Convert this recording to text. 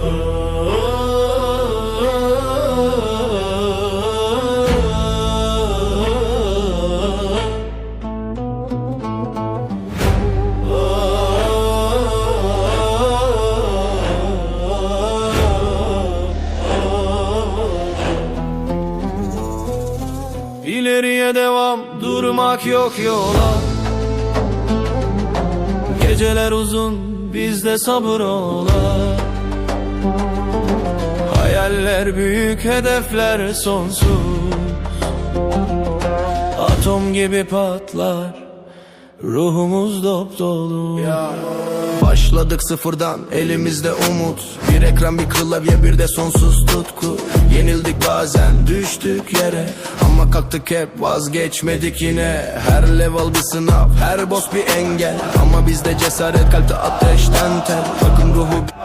İleriye devam durmak yok yola. Geceler uzun bizde sabır ola Hayaller büyük hedefler sonsuz. Atom gibi patlar Ruhumuz dop dolu. Başladık sıfırdan elimizde umut. Bir ekran bir klavye bir de sonsuz tutku. Yenildik bazen düştük yere. Ama kalktık hep vazgeçmedik yine. Her level bir sınav her boss bir engel. Ama bizde cesaret kalpte ateşten tel. Takım ruhu